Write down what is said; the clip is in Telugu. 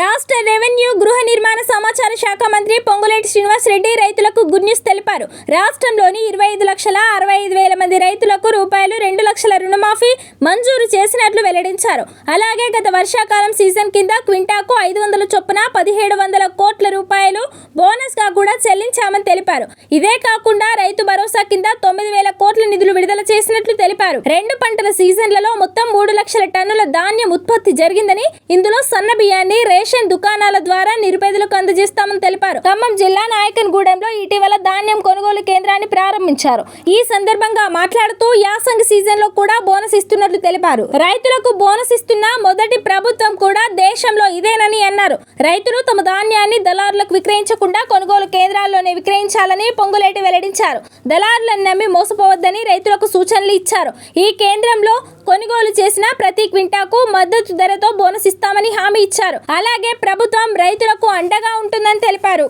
రాష్ట్ర రెవెన్యూ గృహ నిర్మాణ సమాచార శాఖ మంత్రి పొంగులేటి శ్రీనివాస్ రెడ్డి రైతులకు గుడ్ న్యూస్ తెలిపారు. రాష్ట్రంలోని ఇరవై ఐదు లక్షల అరవై ఐదు వేల మంది రైతులకు రూపాయలు రెండు లక్షల రుణమాఫీ మంజూరు చేసినట్లు వెల్లడించారు. అలాగే గత వర్షాకాలం సీజన్ కింద క్వింటాకు ఐదు వందల చొప్పున పదిహేడు వందల బోనస్గా కూడా చెల్లించామని తెలిపారు. ఇదే కాకుండా రైతు భరోసా కింద తొమ్మిది వేల కోట్ల నిధులు విడుదల చేసినట్లు తెలిపారు. రెండు పంటల సీజన్లలో మొత్తం మూడు లక్షల టన్నుల ధాన్యం ఉత్పత్తి జరిగిందని ఇందులో సన్న బియ్యాన్ని రేషన్ దుకాణాల ద్వారా నిరుపేదలకు అందజేస్తామని తెలిపారు. ఖమ్మం జిల్లా నాయకన్గూడెంలో ఇటీవల ధాన్యం కొనుగోలు కేంద్రాన్ని ప్రారంభించారు. ఈ సందర్భంగా మాట్లాడుతూ యాసంగి సీజన్లో కూడా బోనస్ ఇస్తున్నట్లు తెలిపారు. రైతులకు బోనస్ ఇస్తున్న మొదటి ప్రభుత్వం కూడా ఇదేనని అన్నారు. రైతులు తమ ధాన్యాన్ని దళారులకు విక్రయించకుండా కొనుగోలు కేంద్రాల్లోనే విక్రయించాలని పొంగులేటి వెల్లడించారు. దళారులను నమ్మి మోసపోవద్దని రైతులకు సూచనలు ఇచ్చారు. ఈ కేంద్రంలో కొనుగోలు చేసిన ప్రతి క్వింటాకు మద్దతు ధరతో బోనస్ ఇస్తామని హామీ ఇచ్చారు. అలాగే ప్రభుత్వం రైతులకు అండగా ఉంటుందని తెలిపారు.